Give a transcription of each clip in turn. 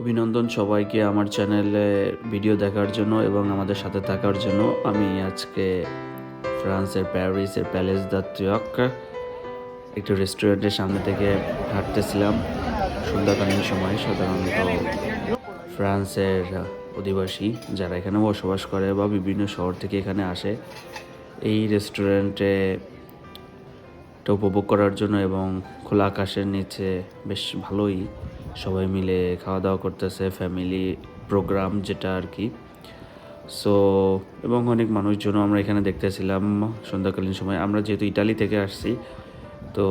অভিনন্দন সবাইকে আমার চ্যানেলে ভিডিও দেখার জন্য এবং আমাদের সাথে থাকার জন্য। আমি আজকে ফ্রান্সের প্যারিসের প্যালেস দা ত্রিয়ক, একটি রেস্টুরেন্টের সামনে থেকে হাঁটতেছিলাম। সন্ধ্যাকালীন সময় সাধারণত ফ্রান্সের অধিবাসী যারা এখানে বসবাস করে বা বিভিন্ন শহর থেকে এখানে আসে, এই রেস্টুরেন্টে উপভোগ করার জন্য এবং খোলা আকাশের নিচে বেশ ভালোই সবাই মিলে খাওয়া দাওয়া করতেছে ফ্যামিলি প্রোগ্রাম যেটা আর কি। সো এবং অনেক মানুষজনও আমরা এখানে দেখতেছিলাম সন্ধ্যাকালীন সময়। আমরা যেহেতু ইটালি থেকে আসছি, তো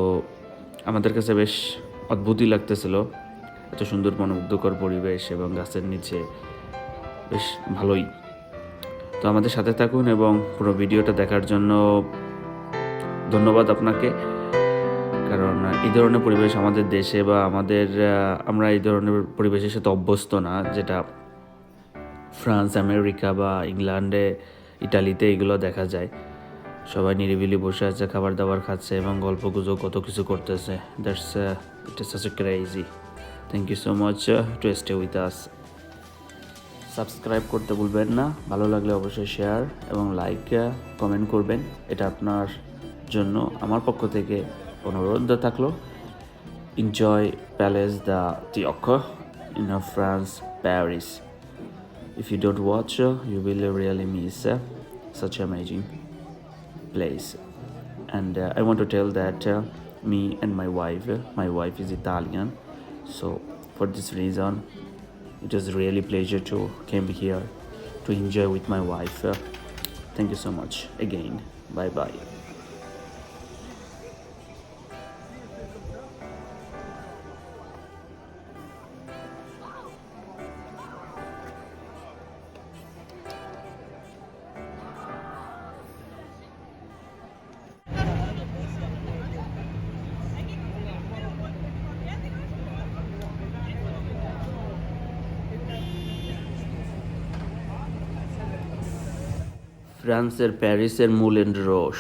আমাদের কাছে বেশ অদ্ভুতই লাগতেছিল। এত সুন্দর মনোমুগ্ধকর পরিবেশ এবং গাছের নিচে বেশ ভালোই। তো আমাদের সাথে থাকুন এবং পুরো ভিডিওটা দেখার জন্য ধন্যবাদ আপনাকে। এই ধরনের পরিবেশ আমাদের দেশে বা আমাদের আমরা এই ধরনের পরিবেশের সাথে অভ্যস্ত না, যেটা ফ্রান্স, আমেরিকা বা ইংল্যান্ডে, ইটালিতে এগুলো দেখা যায়। সবাই নিরিবিলি বসে আছে খাবার দাবার খাচ্ছে এবং গল্প গুজব কত কিছু করতেছে। That's it is such crazy thank you so much to stay with us subscribe করতে ভুলবেন না। ভালো লাগলে অবশ্যই শেয়ার এবং লাইক কমেন্ট করবেন। এটা আপনার জন্য, আমার পক্ষ থেকে। অনুরোধ থাকলো enjoy palace the Teok in France Paris If you don't watch, uh, you will really miss uh, such amazing place. And uh, I want to tell that uh, me and my wife, uh, my wife is Italian, so for this reason, it was really pleasure to came here to enjoy with my wife. Uh, thank you so much again. Bye bye. ফ্রান্সের প্যারিসের মুলেন রোশ।